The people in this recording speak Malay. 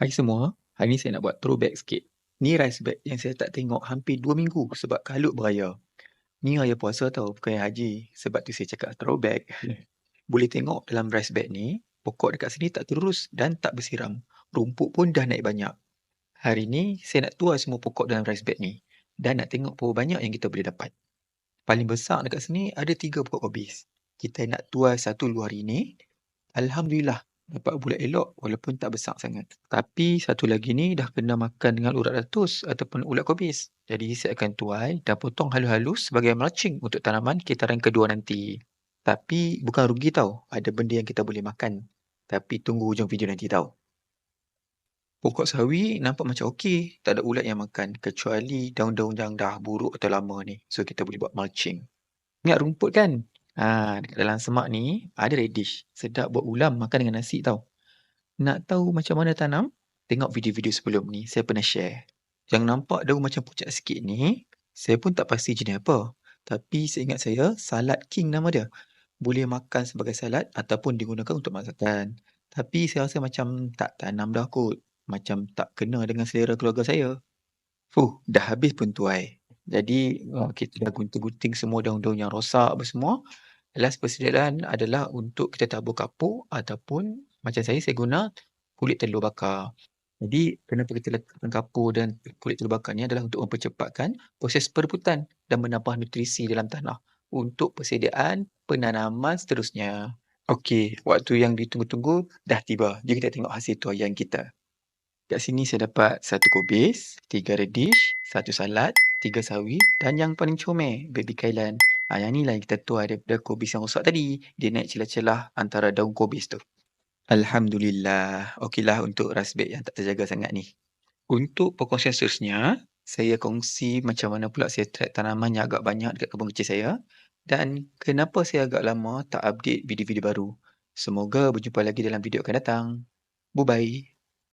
Hai semua, hari ni saya nak buat throwback sikit. Ni rice bag yang saya tak tengok hampir 2 minggu sebab kalut beraya. Ni raya puasa tau, bukan yang haji. Sebab tu saya cakap throwback. Boleh tengok dalam rice bag ni, pokok dekat sini tak terurus dan tak bersiram. Rumput pun dah naik banyak. Hari ni, saya nak tuai semua pokok dalam rice bag ni. Dan nak tengok berapa banyak yang kita boleh dapat. Paling besar dekat sini ada 3 pokok kobis. Kita nak tuai satu dua hari ni. Alhamdulillah, dapat bulat elok walaupun tak besar sangat. Tapi satu lagi ni dah kena makan dengan urat ratus ataupun ulat kobis. Jadi saya akan tuai dan potong halus-halus sebagai mulching untuk tanaman kitaran kedua nanti. Tapi bukan rugi tau, ada benda yang kita boleh makan. Tapi tunggu hujung video nanti tau. Pokok sawi nampak macam okey, tak ada ulat yang makan kecuali daun-daun yang dah buruk atau lama ni. So kita boleh buat mulching. Ingat rumput kan? Ha, dekat dalam semak ni ada radish. Sedap buat ulam makan dengan nasi tau. Nak tahu macam mana tanam? Tengok video-video sebelum ni, saya pernah share. Yang nampak daun macam pucat sikit ni, saya pun tak pasti jenis apa. Tapi seingat saya, salad king nama dia. Boleh makan sebagai salad ataupun digunakan untuk masakan. Tapi saya rasa macam tak tanam dah kot. Macam tak kena dengan selera keluarga saya. Fuh, dah habis pun tuai. Jadi uh, kita dah gunting-gunting semua daun-daun yang rosak apa semua. Last persediaan adalah untuk kita tabur kapur ataupun macam saya, saya guna kulit telur bakar. Jadi kenapa kita letakkan kapur dan kulit telur bakar ni adalah untuk mempercepatkan proses perebutan dan menambah nutrisi dalam tanah untuk persediaan penanaman seterusnya. Okey, waktu yang ditunggu-tunggu dah tiba. Jom kita tengok hasil tuaian kita. Kat sini saya dapat satu kobis, tiga radish, satu salad, tiga sawi dan yang paling comel, baby kailan. Ha, yang ni lah yang kita tuai daripada kobis yang rosak tadi. Dia naik celah-celah antara daun kobis tu. Alhamdulillah. Okeylah untuk rasbek yang tak terjaga sangat ni. Untuk perkongsian seterusnya, saya kongsi macam mana pula saya track tanaman yang agak banyak dekat kebun kecil saya. Dan kenapa saya agak lama tak update video-video baru. Semoga berjumpa lagi dalam video akan datang. Bye-bye.